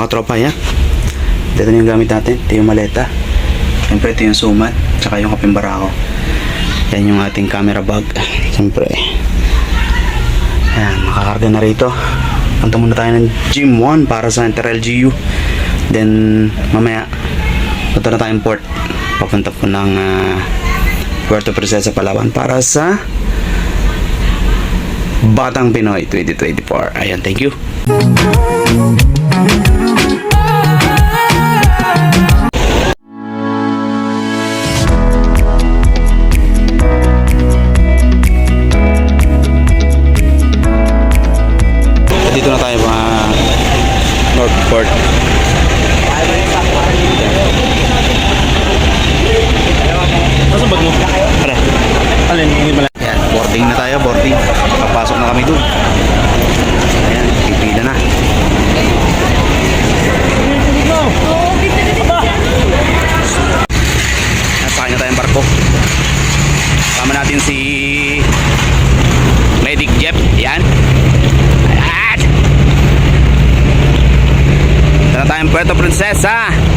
mga katropa yan. Ito na yung gamit natin. Ito yung maleta. Siyempre ito yung sumat. Tsaka yung kaping barako. Yan yung ating camera bag. Siyempre. Ayan, makakarga na rito. Punta muna tayo ng Gym 1 para sa Inter LGU. Then, mamaya, punta na tayong port. Papunta po ng ah, Puerto Princesa, Palawan para sa Batang Pinoy 2024. Ayan, thank you. Ito na tayong Puerto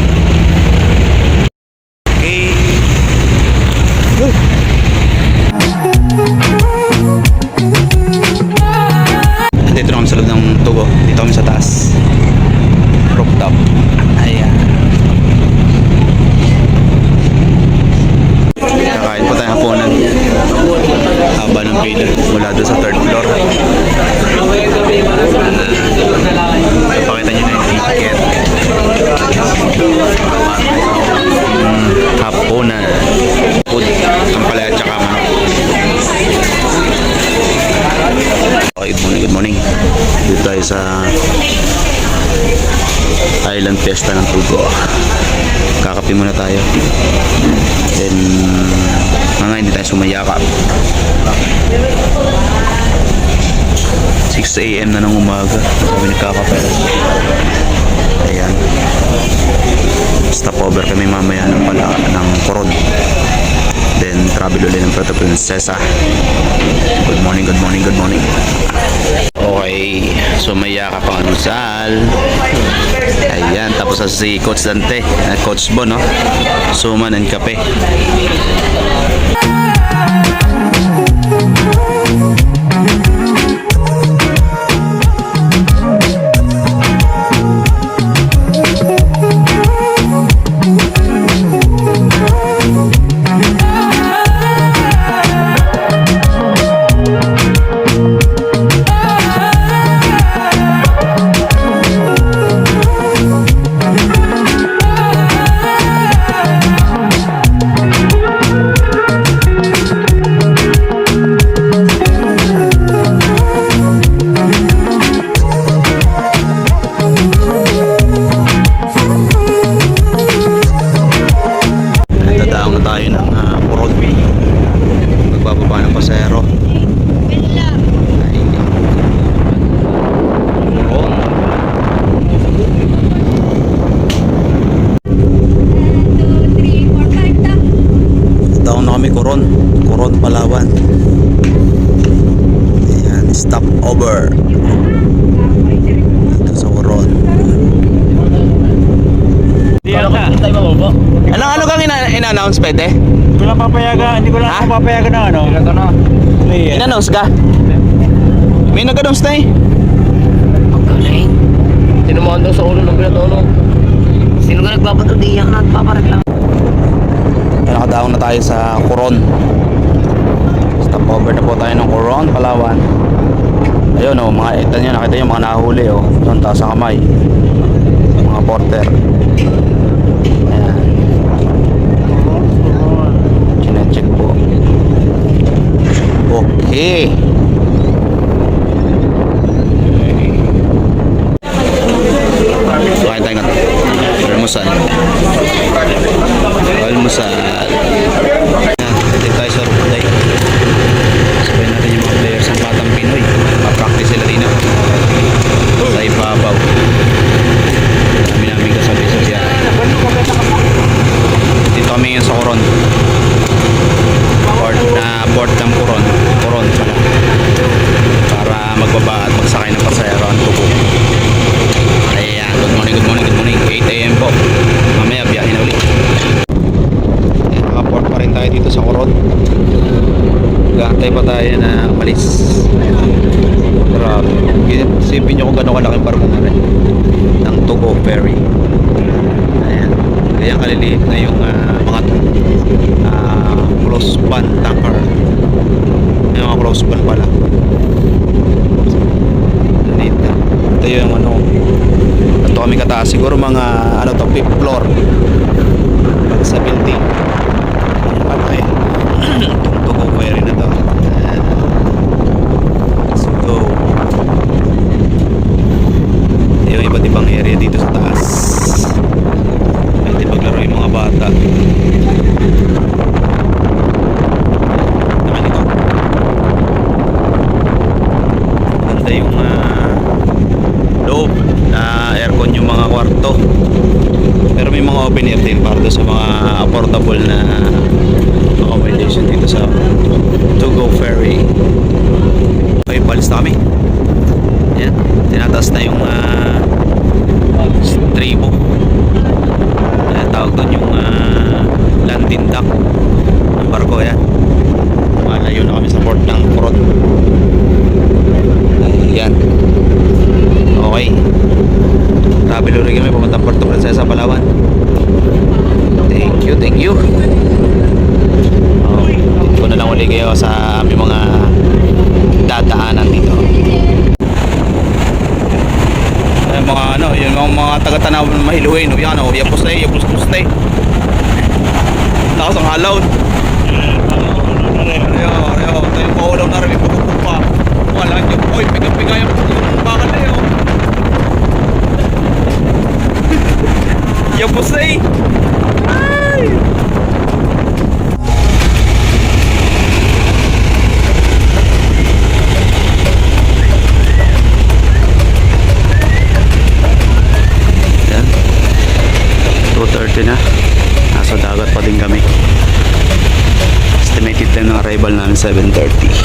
sa Island Fiesta ng Tugo. Kakape muna tayo. Then, mga hindi tayo sumayakap. 6 a.m. na ng umaga. Kami nagkakape. Ayan. Stopover kami mamaya ng, pala, ng Coron. Then, travel ulit ng Puerto Princesa. Good morning, good morning, good morning. Okay, so may yaka pang almusal. Ayan, tapos sa si Coach Dante, uh, Coach Bon, no? Suman and kape. Hindi ako na. Tayo mababa. Ano ano kang ina- ina-announce pwede? Hindi ko lang papayagan. Hindi ko lang Ha? papayagan na ano. Ito na. Player. In-announce ka? May nag-announce na eh. Galing. Sino mo andang sa ulo ng pinatulong? Sino ka nagpapato? Di yan na nagpapareklam. Nakadaong na tayo sa Coron. Stop over na po tayo ng Coron, Palawan. Ayun oh, mga ito nyo, nakita nyo mga nahuli oh. Doon taas sa kamay. Mga porter. Ayan. Chinecheck po. Okay. Kain tayo nga. Almusal. Almusal. Dito tayo sa Rupunday. Sabihin natin yung mga players ng Batang Pinoy. Ma-practice sila rin ako. Sa ibabaw. Dami namin kasabi sa biyahe. Dito kami ngayon sa Coron. Port na port ng Coron. Coron pala. tayo dito sa Coron. Gantay pa tayo na umalis. Grabe. Isipin nyo kung gano'ng kalaking barko na rin. Ng Tugo Ferry. Ayan. Kaya kaliliit na yung ah, mga ah, close span tanker. Yung mga close span pala. Na. Ito yung ano. Ito kami kataas. Siguro mga ano to, fifth floor. Sa building. Ferry na to. Let's go. Yung iba't ibang area dito sa taas. Pwede maglaro yung mga bata. Nakalito. Ganda yung loob na aircon yung mga kwarto. Pero may mga open air din para sa mga affordable na dito sa Tugo Ferry. Okay, balis na kami. Yan, tinataas na yung uh, stribo. Ayan, tawag doon yung ah, landing dock ng barko yan. Malayo na kami sa port ng Coron. 7.30.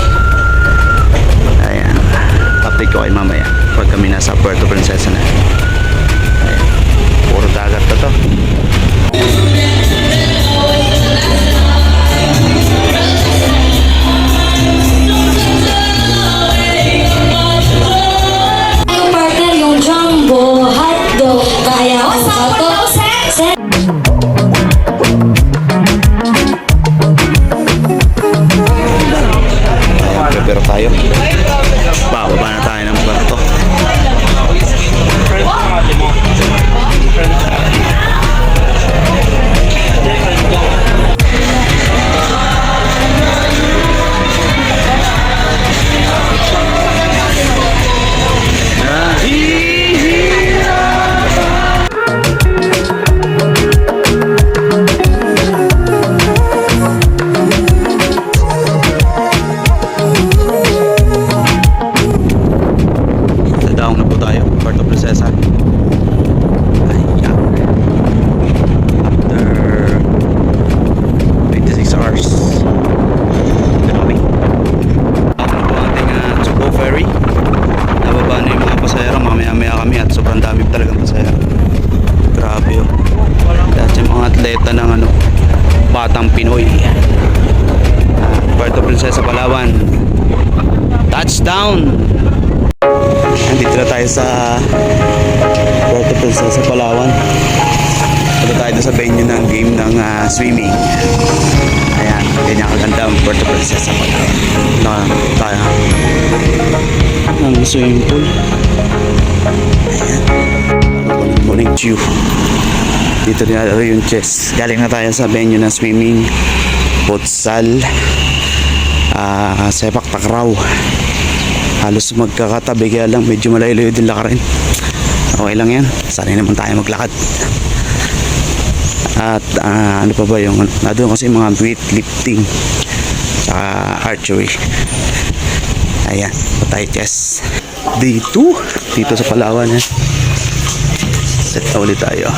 tayo sa venue ng game ng ah, swimming. Ayan, ganyan kaganda ang Puerto Princesa, Palawan. Na tayo ng swimming pool. Ayan. Morning, morning view. Dito nilalaro yung chess. Galing na tayo sa venue ng swimming, futsal, ah sepak takraw halos magkakatabi kaya lang medyo malayo din lakarin okay lang yan sanay naman tayo maglakad at ah, ano pa ba yung na doon kasi mga weightlifting saka archery ayan patay chess day 2 dito sa Palawan eh. set ulit tayo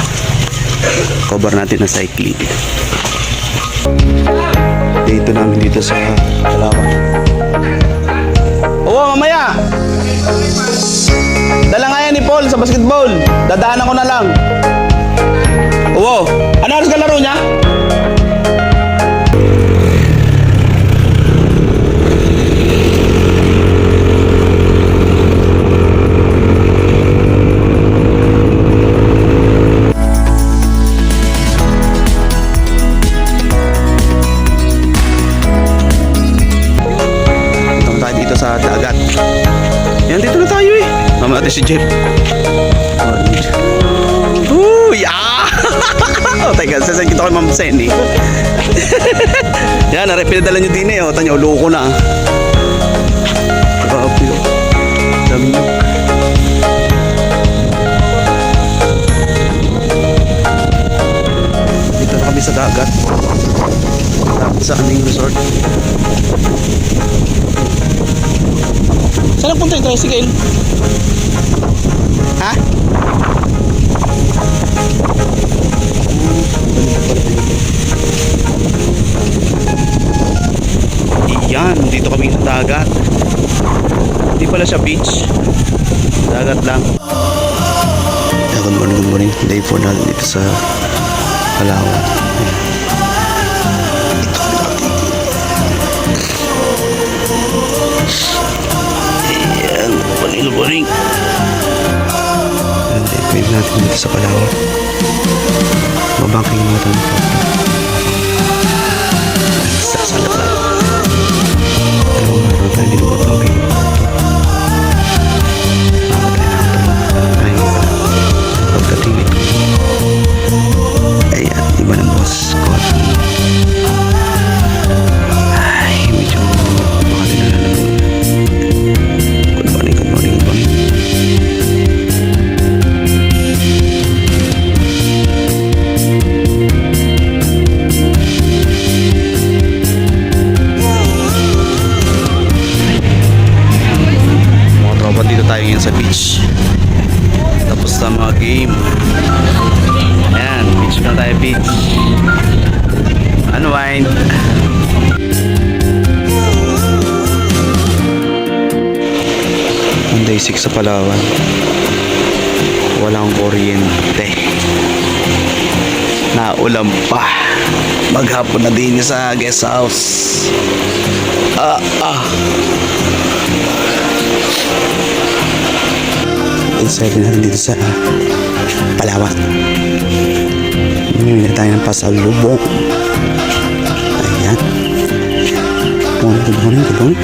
cover natin na cycling day 2 namin dito sa Palawan Oo, mamaya. Dala nga yan ni Paul sa basketball. Dadaanan ko na lang. Oo. Ano oras ka laro niya? sa dagat. Yan, dito na tayo eh. Mama si Jeff. Oh, yeah! oh, teka, sasay kita kay Ma'am Senny. Yan, narin pinadala nyo din eh. O, tanyo, loko na. ah. Grabe oh. Dami nyo. Dito na kami sa dagat. Dapat sa aming resort. Saan punta yung tricycle? Ha? Siya beach. Dagat lang. Yeah, good morning, good morning. Day 4 natin dito sa Palawan. Ayan, good morning, good morning. Ayan, day 5 natin dito sa Palawan. Mabangking natin. Sasalat lang. Dalawang araw tayo din Unwind. On day 6 sa Palawan. Walang kuryente. Naulam pa. Maghapon na din sa guest house. Ah, ah. Inside na dito sa Palawan. Mamimili tayo ng pasalubong. Good morning, good morning.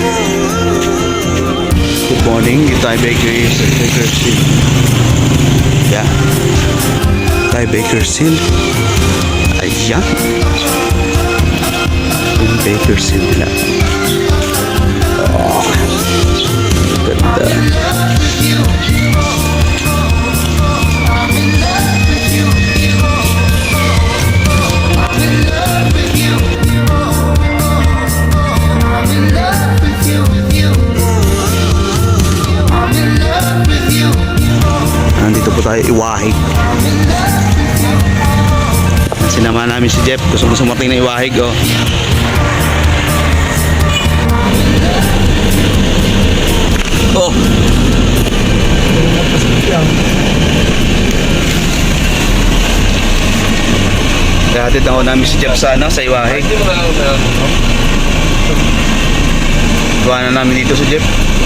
Good morning, tayo Bakery Baker Seal. Yeah. Tayo Baker Seal. Ayan. Yung Baker Seal nila. Oh. Ganda. Po tayo, Iwahig. Sinama namin si Jeff. Gusto mo sumating na Iwahig, oh. Oh! Dahatid ako namin si Jeff sa, ano, sa Iwahig. Gawa na namin dito si Jeff.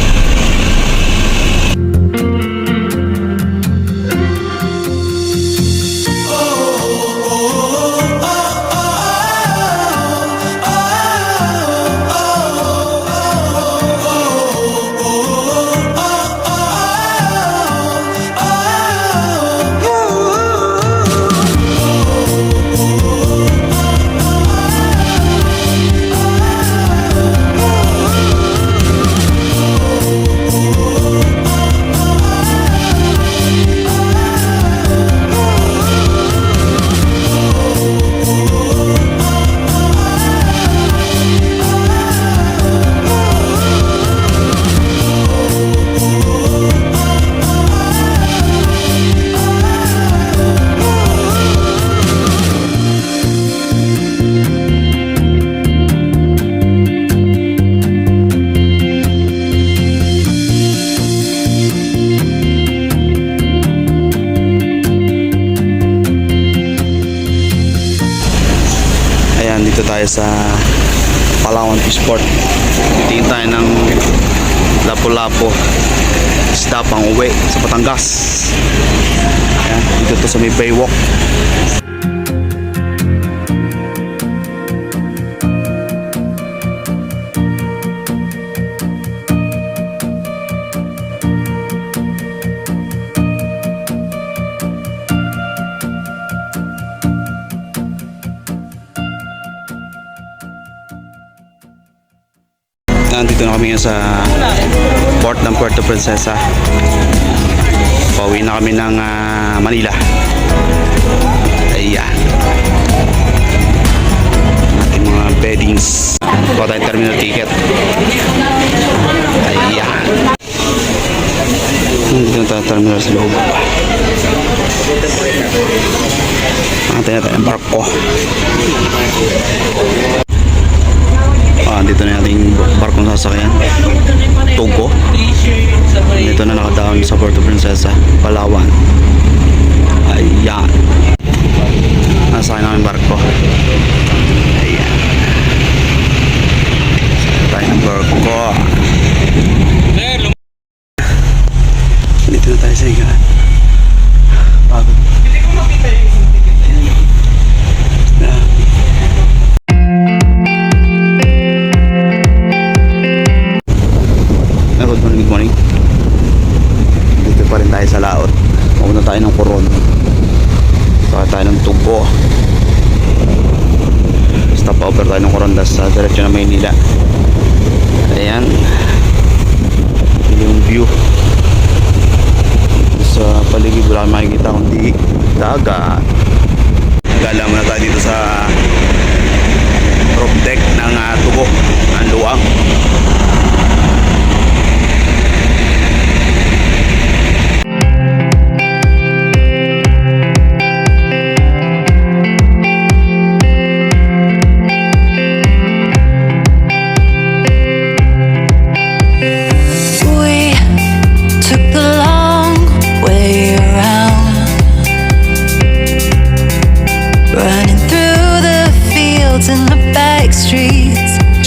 Tayo sa Palawan Fish Port. Titingin tayo ng Lapu-Lapu. Isda pang uwi sa Batangas. Ayan, dito to sa may Baywalk. Nandito na kami ngayon sa port ng Puerto Princesa. Pauwi na kami ng ah, Manila. Ayan. Ating mga beddings. Kuha tayong terminal ticket. Ayan. Nandito na tayo terminal sa loob. Nakatay na tayo ng barko. Ah, dito na yung ating barkong sasakyan. Togo. Dito na nakadaon sa Puerto Princesa, Palawan. Makikita kundi dagat. Gala muna tayo dito sa roof deck ng uh, Tubo. Ang luang.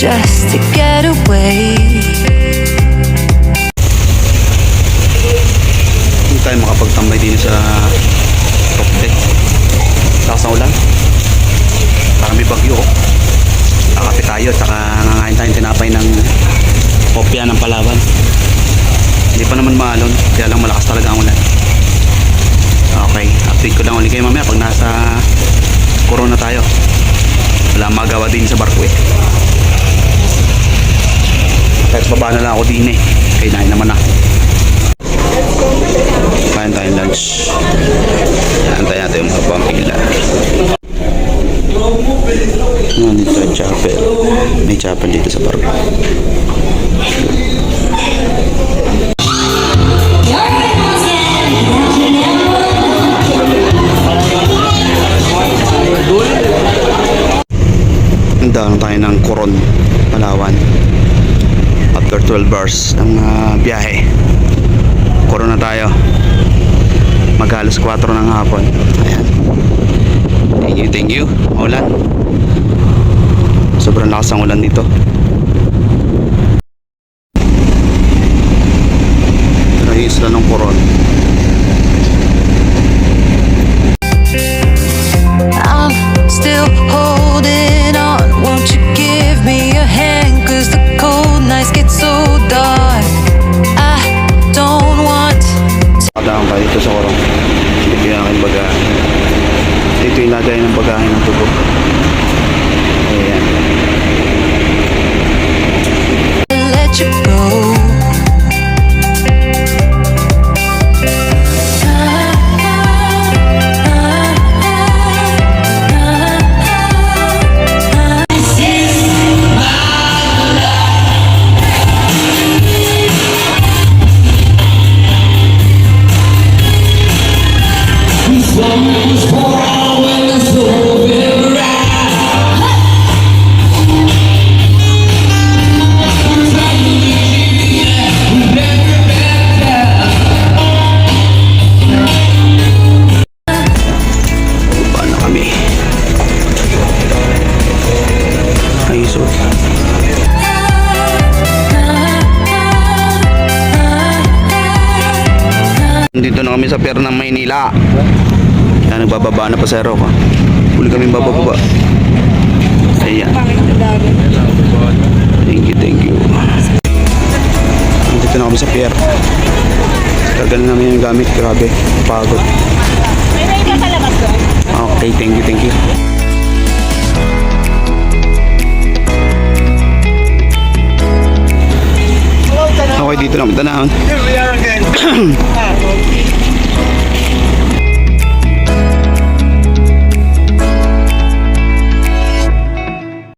Just to get away. Baba na lang ako din eh. Kainain naman na. Kain tayong lunch. Antay natin yung mga pampila. Nandito sa chapel. May chapel dito sa barko. 12 hours ng ah, biyahe. Coron na tayo. Maghalos 4 ng hapon. Ayan. Thank you, thank you. Ulan. Sobrang lakas ang ulan dito. Ito na yung isla ng Coron. Dito na kami sa pier ng Maynila. Kaya nagbababa na pasero ko. Huli kami bababa. Ayan. Thank you, thank you. Dito na kami sa pier. Tagal namin yung gamit. Grabe. Pagod. Okay, thank you, thank you. dito lang tanahon.